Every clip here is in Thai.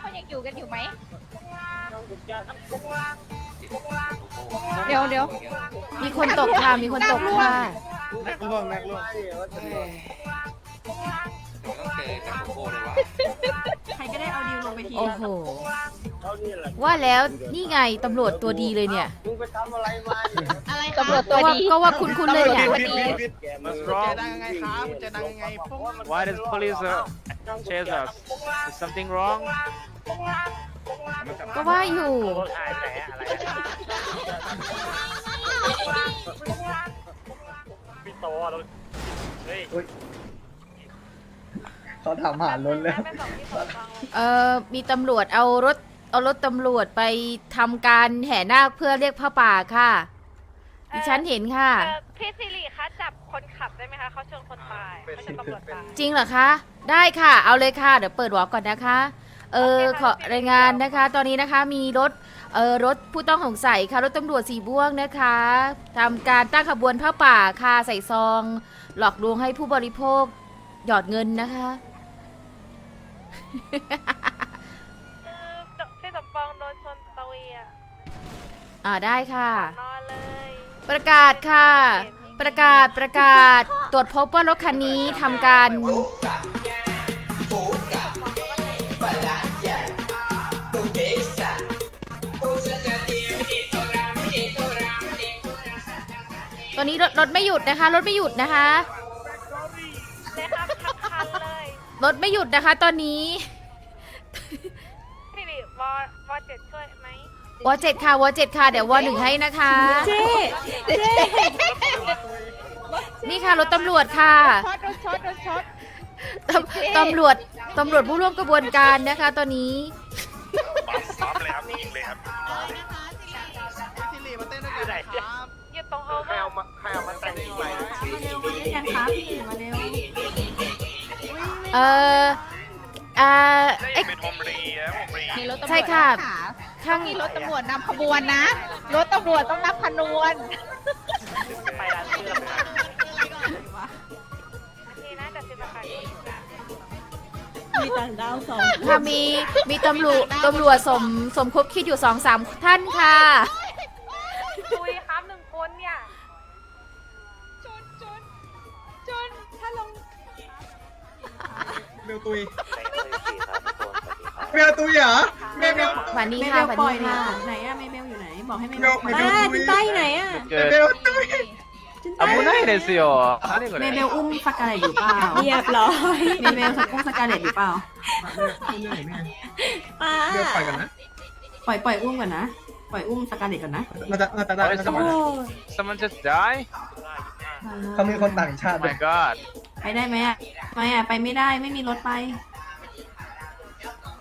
เขายังอยู่กันอยู่ไหม เดี๋ยวเดี๋ยวมีคนตกค่ะมีคนตกค่ะ นักล่วงนักล่วงต้องเจอกับโกโก้เลยวะใครก็ได้เอาดิวลงไปทีโอ้โห ว่าแล้วนี่ไงตำรวจตัวดีเลยเนี่ยอะไรตำรวจตัวดี ก็ว่าคุณคุณเลยเนี่ยผิดผิดผิด What's เจ wrong? ดังยังไงครับเจดังยังไงผม Why does police uh, chase us? Is something wrong? ก็ว่าอยู่ถ่ายแผลอะไรพี่โตเราเฮ้ยเขาถามหาล้นแล้วเอ่อมีตำรวจเอารถ เอารถตำรวจไปทำการแห่นาคเพื่อเรียกผ้าป่าค่ะ ดิฉันเห็นค่ะเอ่อ พี่สิริคะจับคนขับได้ไหมคะเขาชนคนตายไม่ใช่ตำรวจตาย จริงเหรอคะ ได้ค่ะ เอาเลยค่ะ เดี๋ยวเปิดหัวก่อนนะคะ เออขอรายงานนะคะ ตอนนี้นะคะ มีรถ เออรถผู้ต้องสงสัยค่ะ รถตำรวจสีบ่วงนะคะทำการตั้งขบวนผ้าป่าค่ะใส่ซอง หลอกลวงให้ผู้บริโภค หยอดเงินนะคะคือพี่สมปองโดนชนตะเวียอ่าได้ค่ะ นอนเลย ประกาศค่ะ ประกาศประกาศ ตรวจพบว่ารถคันนี้ทำการ ตอนนี้รถรถไม่หยุดนะคะ รถไม่หยุดนะคะเลยครับทั้งคันเลยรถไม่หยุดนะคะ ตอนนี้ พี่สิริวอวอเจ็ดช่วยไหม วอเจ็ดค่ะวอเจ็ดค่ะ เดี๋ยววอหนึ่งให้นะคะ เจ๊เจ๊นี่ค่ะรถตำรวจค่ะช็อตโดนช็อตโดนช็อตตำตำรวจตำรวจผู้ร่วมกระบวนการนะคะ ตอนนี้ปั๊มเลยครับยิงเลยครับสิริมาเต้นด้วยกันครับอยู่ตรงเอาใครเอามาใครเอามาแต่งไปมาเร็วมาเล่นกันครับพี่มาเร็วเอ่ออ่าเอ็กเป็นโฮมรีนะโฮมรีมีรถตำรวจใช่ค่ะ ข้างมีรถตำรวจนำขบวนนะ รถตำรวจต้องนับขนวนไปร้านเสื้อทีนะแต่สิบประกาศมีต่างดาวสองค่ะมีมีตำรวจตำรวจสมสมคบคิดอยู่สองสามท่านค่ะคุยครับหนึ่งคนเนี่ยจนจนจนถ้าลงเมลตุยเมลตุยเหรอ เมลเมล หวันนี้ เม ค่ะ เบล วัน ปล่อย นี้ เนี่ย ค่ะ ไหนอะเมเบลอยู่ไหน บอกให้เม เม เบ ล ล เม ปล่อย ลตุย ใต้ไหนอะ เมลตุย 危ないですよ何こ เม れ เบลอุ้มสกาเลตอยู่เปล่า เรียบร้อย เมเบลอุ้มสกาเลตอยู่เปล่า ป้า เมลปล่อยกันนะ ปล่อยปล่อยอุ้มก่อนนะ ปล่อยอุ้มสกาเลตก่อนนะ น่าจะน่าจะได้น่าจะ โอ้ มา someone just die เขามีคนต่างชาติ oh ด้วย my god ไปได้ไหมอะไม่อะไปไม่ได้ไม่มีรถไป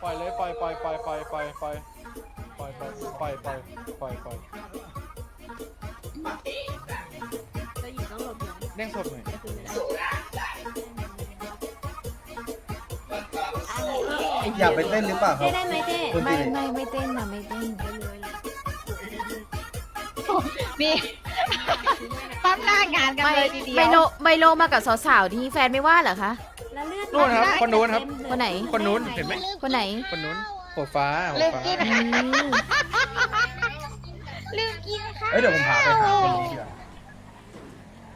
ปล่อยเลยปล่อยปล่อยปล่อยปล่อยปล่อยปล่อยปล่อยปล่อยปล่อยปล่อยปล่อยปล่อยเด้งสดหน่อยอยากไปเต้นหรือเปล่าครับได้ไหมเจ๊คุณไม่สิริไม่ไม่เต้นนะไม่เต้นมี ปั๊มหน้างานกันไม่เลยทีเดียว ไมโลไมโลมากับสาวๆที่แฟนไม่ว่าเหรอคะ แล้วเลือดนู่นครับคนนู้นครับ คนไหน คนนู้นเห็นไหม คนไหน คนนู้นหัวฟ้าหัวลืมฟ้ากินอืมลืมกินค่ะเอ้ยเดี๋ยวผมพาไปหาคนนี้ดีกว่า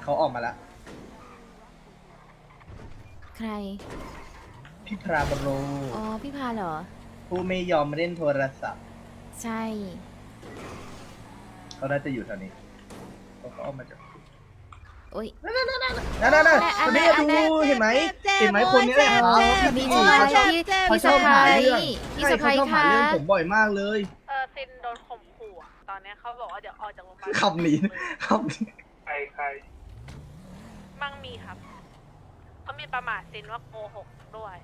เขาออกมาแล้วใคร พี่พราบรูอ๋อ พี่พาเหรอ ผู้ไม่ยอมเล่นโทรศัพท์ใช่ เขาน่าจะอยู่แถวนี้เขาออกมาจาก โอ้ย นั่นนั่นนั่นคนนี้ดูเห็นไหมเห็นไหมคนนี้แหละอ๋อคนนี้ใช่ไหมพี่พี่สะพ้ายพี่สะพ้ายเขาชอบหาค่ะเรื่องผมบ่อยมากเลย เออซินโดนข่มขู่อะตอนเนี้ยเขาบอกว่าเดี๋ยวออกจากโรงพยาบาลขับหนีขับหนีใครใครมั่งมีครับเขามีประมาทซินว่าโกหกด้วย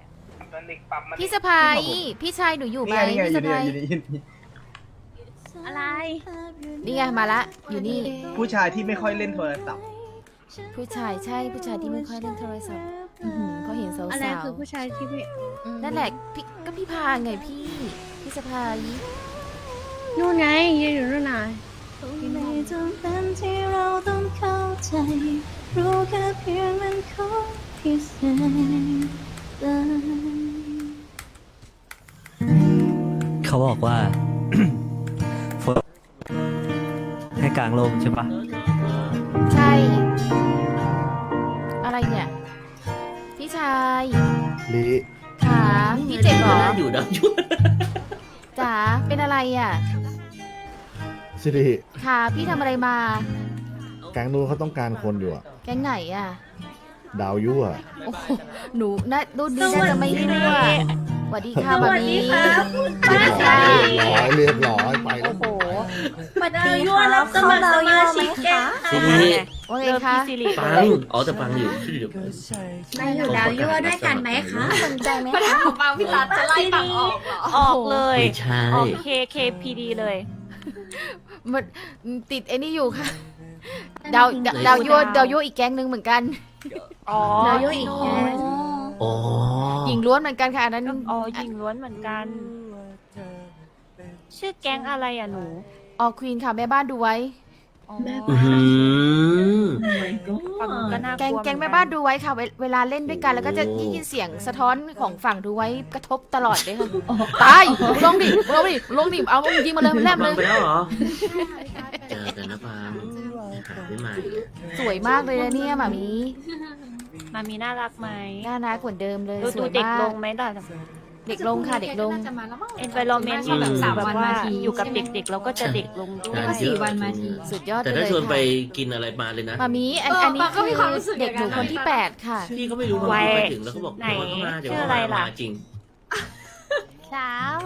พี่สะพ้ายพี่ชายหนูอยู่ไหมนี่ไงนี่ไงอพี่ยู่สะนี่พ้ายอยู่นี่อยู่นี่อะไร นี่ไงมาละ อยู่นี่ ผู้ชายที่ไม่ค่อยเล่นโทรศัพท์ ผู้ชายใช่ผู้ชายที่ไม่ค่อยเล่นโทรศัพท์อื้อหือเขาเห็นสาวอะไรๆคือผู้ชายที่พี่นั่นแหละพี่ก็พี่พาไงพี่พี่สะพายนู่นไงยืนอยู่นู่นน่ะไม่จำเป็นที่เราต้องเข้าใจ รู้แค่เพียงมันของพิเศษเลยเขาบอกว่า ฝนให้กลางลมใช่ปะใช่ อะไรเนี่ย พี่ชายลีขาพี่เจ็บเหรออยู่ดังชุดจ๋าเป็นอะไรอะสิริขาพี่ทำอะไรมา แก๊งนู้นเขาต้องการคนอยู่อะแก๊งไหนอะ ดาวยั่วโอ้โหหนูน่ารุ่นนี้น่าจะไม่รั่วสวัสดีค่ะมามีเรียบร้อยเรียบร้อยไปแล้วโอ้โห สวัสดีครับเข้าเรายั่วไหมคะสิริว่าไงคะปังอ๋อแต่ปังอยู่ที่เดียวมาอยู่ดาวยั่วด้วยกันไหมคะสนใจไหมปังคะปังพี่รัตจะไล่ปังออกออกเลยไม่ใช่ออก KKPD เลยมันติดไอ้นี่อยู่ค่ะดาวดาวดาวยั่วดาวยั่วอีกแก๊งหนึ่งเหมือนกันอ๋อดาวยั่วอีกแกอ๋อหญิงล้วนเหมือนกันค่ะอันนั้นอ๋อหญิงล้วนเหมือนกัน ชื่อแก๊งอะไรอะหนู ออควีนค่ะแม่บ้านดูไว้อ๋ออือหือฝั่งนู้นก็น่ากแก๊งลัวแก๊งเหแม่อนนบ้านดูไว้ค่ะเวเวลาเล่นด้วยกันแล้วก็จะโอ้ได้ยินเสียงสะท้อนของฝั่งดูไว้กระทบตลอดเลยค่ะตายลงดิลงดิลงดิเอายิงมาเลยมันแลบปัเลงยไปแล้วเหรอเจอกันนะปังหาได้ใหม่สวยมากเลยนะเนี่ยหมามีมามีน่ารักไหมน่ารักเหมือนเดิมเลยดูสดูวยเด็กมากลงไหมล่ะ เด็กลงค่ะเด็กลง environment ที่แบบแบบว่าอยู่กับเด็กๆแล้วก็จะเด็กลงด้วยงานเยอะสุดยอดแต่ไปถ้าเลยชวนไปค่ะกินอะไรมาเลยนะหมามีอันอันนี้คือเด็กหนูคนที่แปดค่ะ พี่ก็ไม่รู้ว่าเขาไปถึงแล้วเขาบอกไหนเดี๋ยวเขามาเดี๋ยวชื่อเขาอะไรมาล่ะ มาจริงสาว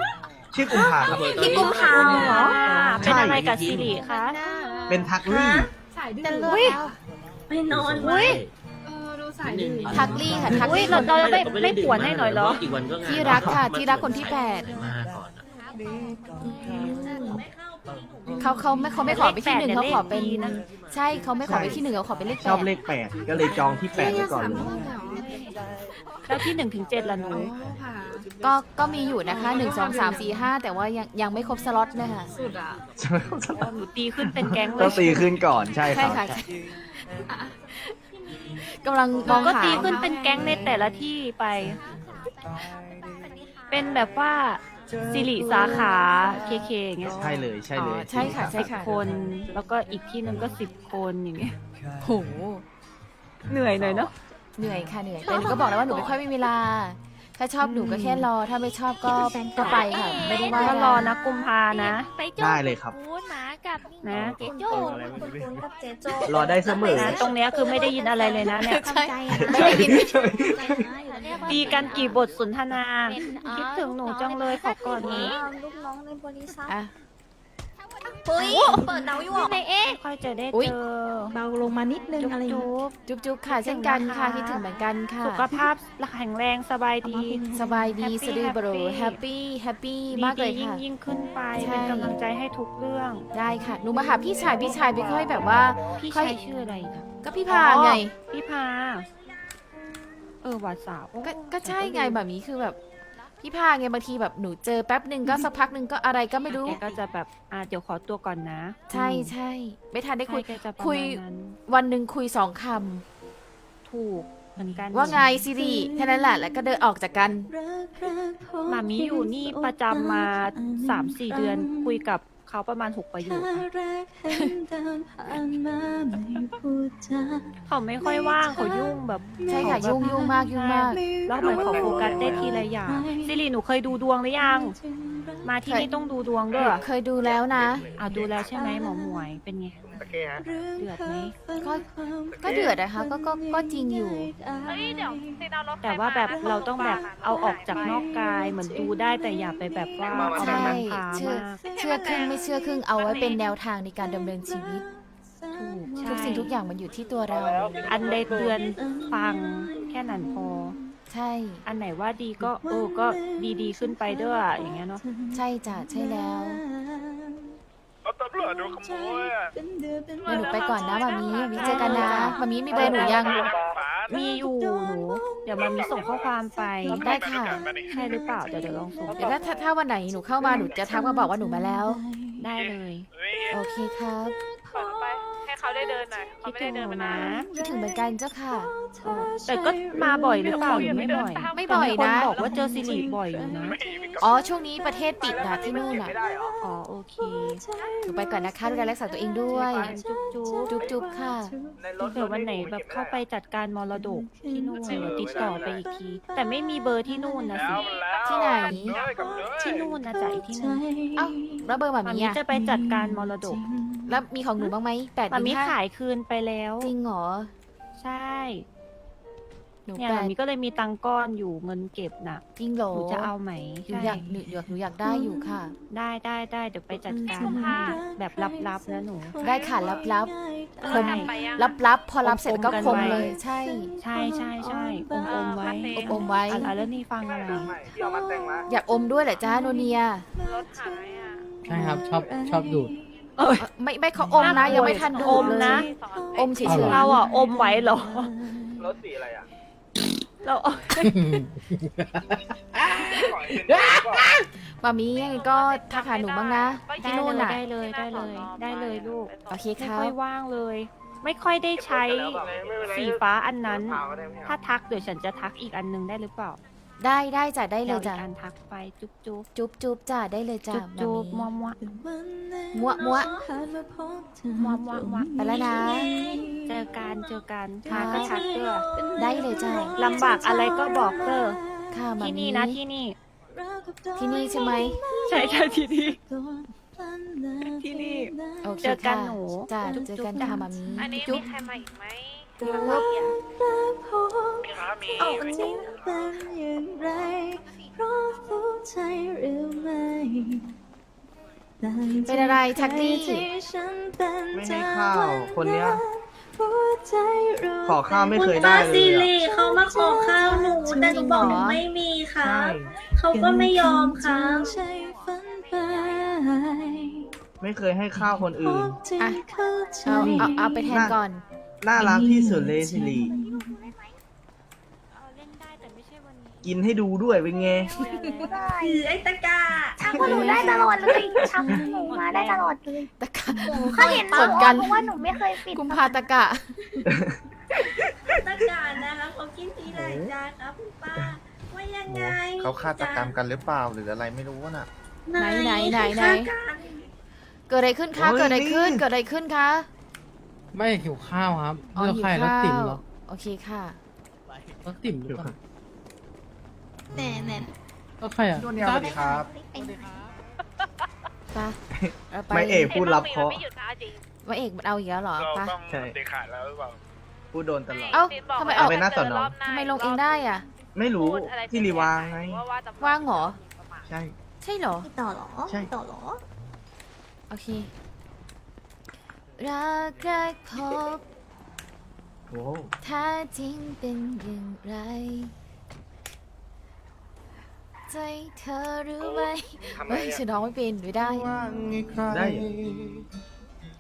ชื่อกุมภาครับ พี่กุมภาเหรอเป็นอะไรกับซิริคะ เป็นทักลี่จะเลือกแล้ว ไม่นอน อุ้ย ทักลี่ค่ะทักอุ้ยลี่เราเราไม่ก็ไม่ปวดให้หน่อยเหรออีกวันก็งานที่รักค่ะ ที่รักคนที่แปดมาก่อนอะเขาเขาไม่เขาไม่ขอไปที่หนึ่งเลขแปดเขาขอเป็นอย่าเลขดีนะใช่เขาไม่ขอไปที่หนึ่งเขาขอเป็นเลขชแปอบดเลขแปดก็เลยจองที่แปดไว้ก่อนเลย แล้วที่หนึ่งถึงเจ็ดล่ะหนู ก็ก็มีอยู่นะคะหนึ่งสองสามสี่ห้าแต่ว่ายังยังไม่ครบสล็อตเลยค่ะอ๋อหนูตีขึ้นเป็นแก๊งเลต้อยงตีขึ้นก่อนใช่คใช่รับค่ะ กำลังหมนูองก็หาตีขึ้นเป็นแก๊งในแต่ละที่ไป เป็นแบบว่าสิริสาขาเคเคอย่างเงี้ยใช่เลยใช่เลยอ๋อใช่ค่ะใช่ค่ะคน แล้วก็อีกที่หนึ่งก็สิบคนอย่างเงี้ยโหเหนื่อยหน่อยเนาะเหนื่อยค่ะเหนื่อยแต่หนูก็บอกแล้วว่าหนูไม่ค่อยมีเวลา ถ้าชอบหนูก็แค่รอ ถ้าไม่ชอบก็ก็ไปค่ะ ไม่ได้ว่าก็อะไรรอนะกุมภานะไปโจ้ได้เลยครับพูดหมากับนะ เจ๊โจ้รอได้เสมอ นะตรงเนี้ยคือไม่ได้ยินอะไรเลยนะเนี่ยใช่ไม่ได้ยินตีกันกี่บทสนทนา คิดถึงหนูจังเลยขอกอดหนี้ลูกน้องในบริษัท อะ ปุ้ยเปิดดาวยั่วในเอ๊ะค่อยจะได้อุ๊ยเจอเบาลงมานิดนึงจุ๊บอะไรอย่างจุ๊บจุ๊บๆค่ะเช่นกันค่ะคิดถึงเหมือนกันค่ะ สุขภาพแข็งแรงสบายดี สบายดี Happy สะดือโบร Happy แฮปปี้แฮปปี้ดีมากเลยยิ่งค่ะยิ่งขึ้นไปใช่เป็นกำลังใจให้ทุกเรื่องได้ค่ะหนูมาหาพี่ชายพี่ชายไม่ค่อยแบบว่าพี่ค่อยชายชื่ออะไรคะก็พี่พาไงพี่พาเออหวานสาวก็ก็ใช่ไงแบบนี้คือแบบ พี่พาไงบางทีแบบหนูเจอแป๊บหนึ่งก็สักพักหนึ่งก็อะไรก็ไม่รู้ แกก็จะแบบอ่าเดี๋ยวขอตัวก่อนนะใช่ใช่ไม่ทันได้คุย ใช่แกจะประคุย มาณนั้นวันหนึ่งคุยสองคถูกเหมือนกันำว่าไงซิริแค่นั้นแหละแล้วก็เดินออกจากกัน หมามีอยู่นี่ประจำมาสามสี่เดือนคุยกับ เขาประมาณหกประโยคค่ะเขาไม่ค่อยว่างเขายุ่งแบบใช่ค่ะเขาแบบยุ่งยุ่งมากยุ่งมาก แล้วเหมือนเขาโฟกัสได้ทีละอย่างซิริหนูเคยดูดวงหรือยัง มาที่นี่ต้องดูดวงด้วยเคยดูแล้วนะ อ่าดูแล้วใช่ไหมหมอหมวยเป็นไง โอเคฮะ เดือดไหมก็ก็เดือดนะคะก็ก็ก็จริงอยู่ เฮ้ยเดี๋ยวแต่ว่าแบบเราต้องแบบเอาออกจากนอกกายเหมือนดูได้แต่อย่าไปแบบว่าเอาใช่มาพาเชื่อมากเชื่อครึ่งไม่เชื่อครึ่งเอาไว้เป็นแนวทางในการดำเนินชีวิต ถูกทุกสิ่งทุกอย่างมันอยู่ที่ตัวเรา อันใดเดือนฟังแค่นั้นพอ ใช่ อันไหนว่าดีก็เออก็ดีดีๆขึ้นไปด้วยอย่างเงี้ยเนาะ ใช่จ้ะใช่แล้ว เอาตำรวจโดนขโมยอะเดี๋ยวหนูไปก่อนนะมามีมามีเจอกันนะมามีมีเบอร์หนูยัง มีอยู่หนูเดี๋ยวมันมีส่งข้อความไปได้ค่ะ ใช่หรือเปล่าเดี๋ยวเดี๋ยวลองส่งเดี๋ยวถ้าถ้าถ้าวันไหนหนูเข้ามาหนูจะทักมาบอกว่าหนูมาแล้ว ได้เลย โอเคครับให้ เขาเขาได้เดินหน่อยเขาไม่ได้เดินมานานคิดถึงเหมือนกันเจ้าค่ะ แต่ก็มาบ่อยหรือเปล่าหรือไม่บ่อยไม่บ่อยนะ แต่มีคบอกว่าเจอสิริบ่อยอยู่นะ อ๋อช่วงนี้ประเทศปิดนะที่นู่นอะอ๋อโอเคหนูไปก่อนนะคะดูแลรักษาตัวเองด้วย จุ๊บจุ๊บจุ๊บจุ๊บค่ะ เดี๋ยววันไหนแบบเข้าไปจัดการมรดกที่นู่นเดี๋ยวติดต่อไปอีกที แต่ไม่มีเบอร์ที่นู่นนะสิ ที่ไหน ที่นู่นนะจ๊ะอีกที่นู่นเอ้าแล้วเบอร์หมามามีมีอะจะไปจัดการมรดก แล้วมีของหนูบ้างไหมแปดมามีห้าขายคืนไปแล้ว จริงเหรอใช่หนูเนี่ยแปมาดมีก็เลยมีตังค์ก้อนอยู่เงินเก็บน่ะจริงเหรอหนูจะเอาไหมหนูใช่อยากหนูอยากหนูอยากได้อยู่ค่ะ ได้ได้ได้เดี๋ยวไปจัดการให้แบบลับๆนะหนู ได้ค่ะรับรับ คมใช่รับรับพอรับเสร็จก็คมเลย ใช่ ใช่ใช่ใช่อมอมๆไว้อบอมไว้ อะแล้วนี่ฟังอะไรอยากอมด้วยเหรอจ้าโนเนียใช่ครับชอบชอบดูด เอ่อไม่ไม่เขาอมนะ ยังไม่ทันดูอดมเลยนะ อมเฉยเอาเหรๆเราอะอมไว้เหรอ รถสีอะไรอะเรามามียังไงก็ทักหาหนูบ้างนะได้ที่เลนู่นยน่ะ ได้เลยได้เลยได้เลยลูก โอเคไม่ครัค่อยบว่างเลย ไม่ค่อยได้ใช้สีฟ้าอันนั้น ถ้าทักเดี๋ยวฉันจะทักอีกอันนึงได้หรือเปล่า ได้ได้จ้ะได้เลยดี๋วอีจ้ะกอันทักไปจุ๊บจุ๊บจุ๊บจุ๊บจ้ะได้เลยจ้ะจุ๊บมาจุ๊บมีมัวมัวมัวมัวมัวมัวมัวไปแล้วนะ เจอกันเจอกันค่ะมาก็ทักเด้อได้เลยจ้ะลำบากอะไรก็บอกเด้อค่ะมาที่มีนี่นะที่นี่ ที่นี่ใช่ไหมใช่ใช่ที่นี่ ที่นี่ โอเคเจอกันค่ะหนูจ้ะจุ๊บเจอจุ๊บกันจ้ะค่ะมามีอันนี้จุ๊มีบ ใครมาอีกไหม จุ๊บเอาอันนี้เป็นอย่างไร เพราะรู้ใจหรือไม่เป็นอะไรทักลี่ไม่ให้ข้าวคนเนี้ยขอข้าวไม่เคยได้เลยอะ เขามาขอข้าวหนูแต่หนูบอกหนูไม่มีค่ะ เขาก็ไม่ยอมค่ะไปไม่เคยให้ข้าวคนอื่น อะ เอาเอาเอาไปแทนก่อน น่ารักที่สุดเลยสิริเอาเล่นได้แต่ไม่ใช่วันนี้กินให้ดูด้วยเป็นไงคือไอ้ตะกาชักหนูได้ตลอดเลยชักหนูมาได้ตลอดเลยตะกะเขาเห็นเหมือนกันเพราะว่าหนูไม่เคยปิดกุมภาตะกะ ตะกานะคะเขากินทีไรจ้าครับคุณป้าว่ายังไงเขาฆาตกรรมกันหรือเปล่าหรืออะไรไม่รู้น่ะ ไหนไหนไหนไหนฆ่ากันเกิดอะไรขึ้นคะ โอ้ยเกิดอะไรขึ้น นี่ เกิดอะไรขึ้นคะ ไม่หิวข้าวครับอ๋อเลือกหิวใครรถข้าติ่มวเหรอโอเคค่ะ รถติ่มหรือเปล่าแน่แน่รถใครอะนุ่นเนี่ยสวัสดีครับ ไปเราไปไม่เอกพูดรับเคราะห์ว่าเอกมันเอาอีกแล้วเหรอเราไปต้องใช่ เด็กขาดแล้วหรือเปล่า พูดโดนตลอด เอ้าทำไมออกเอาไปหน้าสอนอทำไมลงเองได้อะ ไม่รู้ที่รีวางไง ว่างเหรอ ใช่ ใช่เหรอต่อเหรอใช่ต่อเหรอ โอเค รักแรกพบโอ้แท้จริงเป็นอย่างไร ใจเธอรู้ไหมทำไมเฮ้ยอะฉันร้องไม่เป็นหรือได้ได้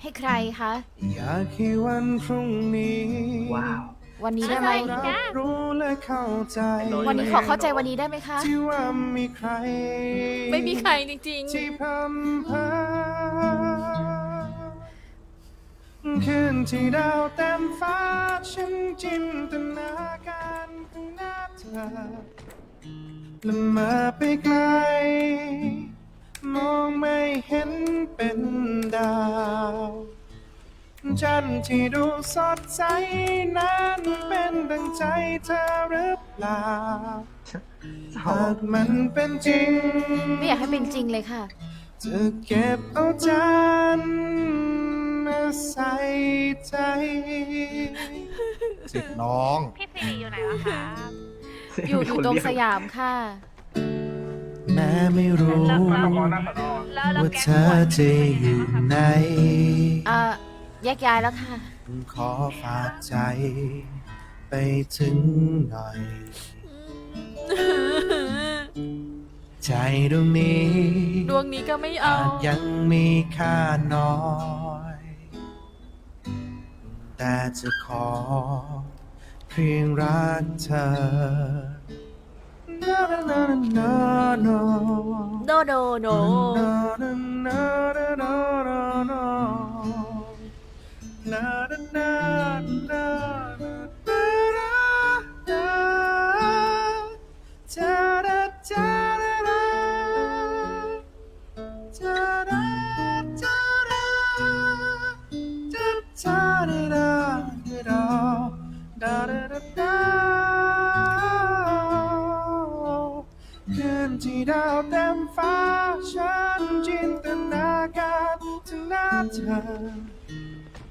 ให้ใครคะ อยากให้วันพรุ่งนี้ว้าว วันนี้ได้ไหมรับรู้และเข้าใจวันนี้ขอเข้าใจวันนี้ได้ไหมคะ ที่ว่ามีใคร ไม่มีใครจริงที่พำเพอ คืนที่ดาวเต็มฟ้า ฉันจินตนาการข้างหน้าเธอและมาไปไกล มองไม่เห็นเป็นดาวจันทร์ที่ดูสดใสนั้นเป็นดังใจเธอหรือเปล่าชอหาบกมันเป็นจริงๆไม่อยากให้เป็นจริงเลยค่ะ จะเก็บเอาจันทร์ มาใส่ใจ สิทธิ์น้อง พี่สิริอยู่ไหนวะคะอยู่อยู่ตรงสยามค่ะ แม้ไม่รู้ แล้วว่าเธอจะอยู่ไหน เอ่อแยกย้ายแล้วค่ะ ขอฝากใจ ไปถึงหน่อย ใจดวงนี้ ดวงนี้ก็ไม่เอาอาจยังมีค่าน้อย แต่จะขอ เพียงรักเธอ No, no, no, no, no, no no no no, no, no, no, no, no. เธอ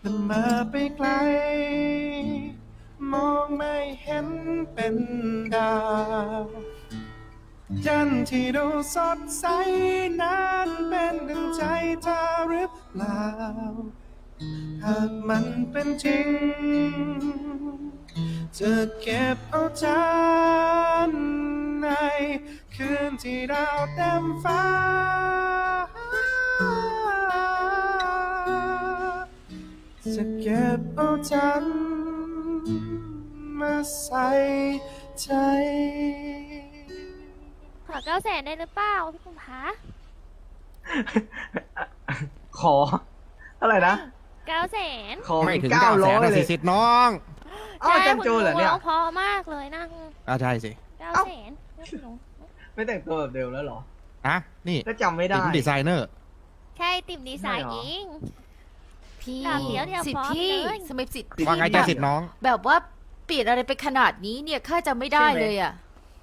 ละเมอไปไกล มองไม่เห็นเป็นดาวจันทร์ที่ดูสดใสนั้นเป็นดังใจเธอหรือเปล่า หากมันเป็นจริง จะเก็บเอาจันทร์ในคืนที่ดาวเต็มฟ้า จะเก็บเอาจันทร์มาใส่ใจ ขอเก้าแสนได้หรือเปล่าพี่คุณพาขออะไรนะ เก้าแสนขอเก้าร้อยเลยสิทธิ์น้องอ้าวอาจันโจเหรอเนี่ยพอมากเลยนะอ่าใช่สิเก้าแสนไม่แต่งตัวแบบเดิมแล้วเหรออะนี่ก็จำไม่ได้ ติมดีไซเนอร์ ใช่ติ่มดีไซน์ใช่เหรอยิง พี่อะเดี๋ยวเดี๋ยวสิทพร้อธิ์มพี่เลย สมัยสิทธิ์ว่าไงพี่จ้าแบบสิทธิ์น้อง แบบว่าเปลี่ยนอะไรไปขนาดนี้เนี่ยข้าจำไม่ได้ใช่ไหมเลยอะ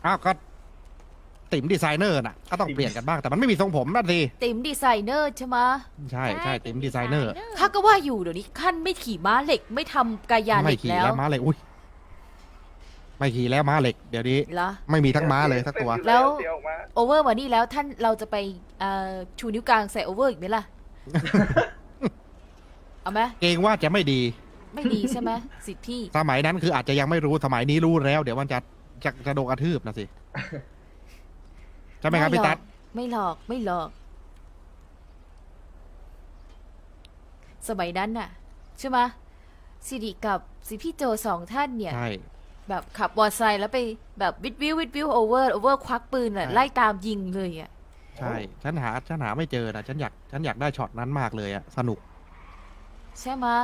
อ้าวก็ติมดีไซเนอร์น่ะก็ต้องเปลี่ยนกันบ้างแต่มันไม่มีทรงผมนั่นสิติมดีไซเนอร์ใช่ไหมะใช่ใช่ติมดีไซเนอร์ข้าก็ว่าอยู่เดี๋ยวนี้ขั้นไม่ขี่ม้าเหล็กไม่ทำกายาเหไม่ล็กขี่แล้วแล้วม้าเหล็กอุ้ยไม่ขี่แล้วม้าเหล็ก เดี๋ยวนี้ เหรอ ไม่มีทั้งม้าเลยสักตัว แล้วโอเวอร์วันนี้แล้วท่านเราจะไปเอ่อชูนิ้วกลางใส่โอเวอร์อีกไหมล่ะ เอาไหมเกรงว่าจะไม่ดี ไม่ดีใช่ไหมสิทธิ์พี่สมัยนั้นคืออาจจะยังไม่รู้สมัยนี้รู้แล้ว เดี๋ยวมันจะจะจะโดนกระทืบนะสิใช่ไหมครับพี่ตั๊ดไม่หลอกไม่หลอก สมัยนั้นน่ะใช่ไหมะสิริกับสิพี่โจสองท่านเนี่ย ใช่ แบบขับมอเตอร์ไซค์แล้วไปแบบวิดวิววิดวิวโอเวอร์โอเวอร์ควักปืนอะใช่ ไล่ตามยิงเลยอะ ใช่ ฉันหาฉันหาไม่เจอนะฉันอยากฉันอยากได้ช็อตนั้นมากเลยอะสนุก ใช่ไหมะ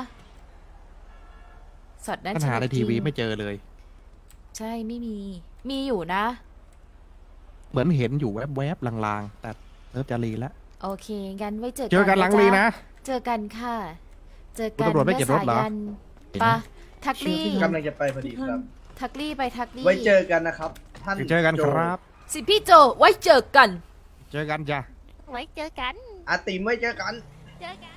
สอดนั้นฉันหาในสกทีวีจริงไม่เจอเลย ใช่ไม่มี มีอยู่นะ เหมือนเห็นอยู่แวบๆลางๆ แต่เริ่มจะรีแล้วโอเค งั้นไว้เจอกันเจอกันหลังจ๊ลีนะ เจอกันค่ะ เจอคุณกันตำรวจไม่เก็บรถเหรอแม่สายันปะทักลี่กำลังจะไปพอดีครับ ทักลี่ไปทักลี่ไว้เจอกันนะครับ ท่านเจอกันครับ สิพี่โจไว้เจอกัน เจอกันจ้ะไว้เจอกันอาติมไว้เจอกัน เจอกัน